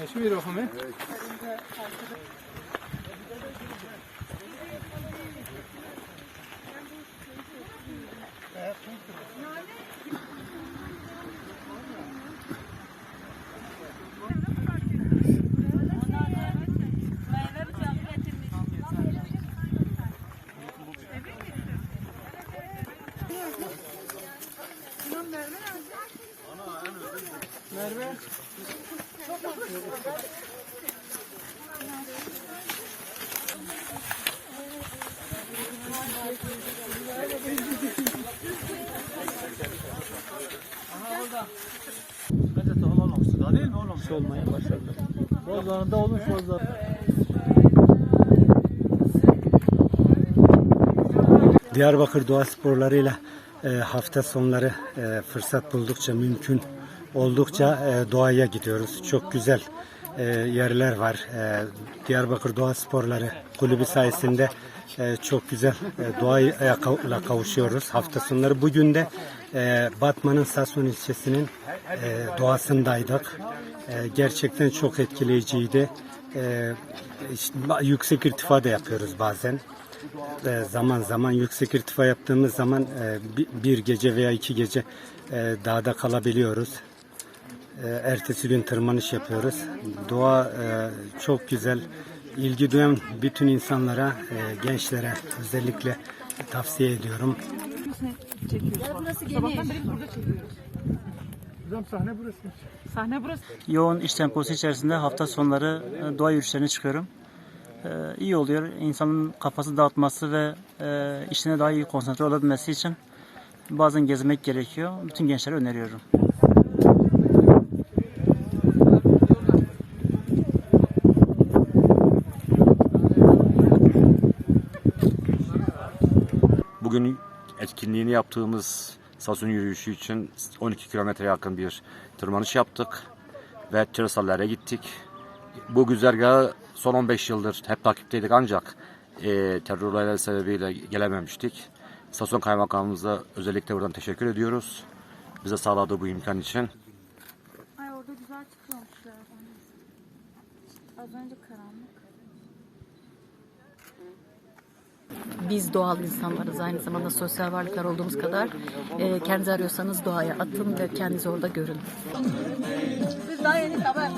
Yaşmıyor o hamı. Evet. Merve. Bence tohum olmamıştı daha değil mi oğlum? Şey olmaya başladı. Bozlarında olmuş bozlar. Diyarbakır Doğa Sporları'yla e, hafta sonları e, fırsat buldukça mümkün oldukça e, doğaya gidiyoruz. Çok güzel e, yerler var. E, Diyarbakır Doğa Sporları kulübü sayesinde e, çok güzel e, doğayla kav- kavuşuyoruz hafta sonları. Bugün de e, Batman'ın Sasun ilçesinin e, doğasındaydık. E, gerçekten çok etkileyiciydi. E, işte yüksek irtifa da yapıyoruz bazen. E, zaman zaman yüksek irtifa yaptığımız zaman e, bi- bir gece veya iki gece e, dağda kalabiliyoruz. E, Ertesi gün tırmanış yapıyoruz. Doğa e, çok güzel. İlgi duyan bütün insanlara, e, gençlere özellikle tavsiye ediyorum. Hocam sahne burası. Sahne burası. Yoğun iş temposu içerisinde hafta sonları e, doğa yürüyüşlerine çıkıyorum. E, iyi oluyor. İnsanın kafası dağıtması ve e, işine daha iyi konsantre olabilmesi için bazen gezmek gerekiyor. Bütün gençlere öneriyorum. Bugün etkinliğini yaptığımız Sasun yürüyüşü için 12 kilometre yakın bir tırmanış yaptık ve Çırısaller'e gittik. Bu güzergahı son 15 yıldır hep takipteydik ancak e, terör olayları sebebiyle gelememiştik. Sasun Kaymakamımıza özellikle buradan teşekkür ediyoruz. Bize sağladığı bu imkan için. Ay orada güzel çıkıyormuşlar. Az önce karanlık. Biz doğal insanlarız aynı zamanda sosyal varlıklar olduğumuz kadar e, kendinizi arıyorsanız doğaya atın ve kendinizi orada görün. Biz daha yeni sabah.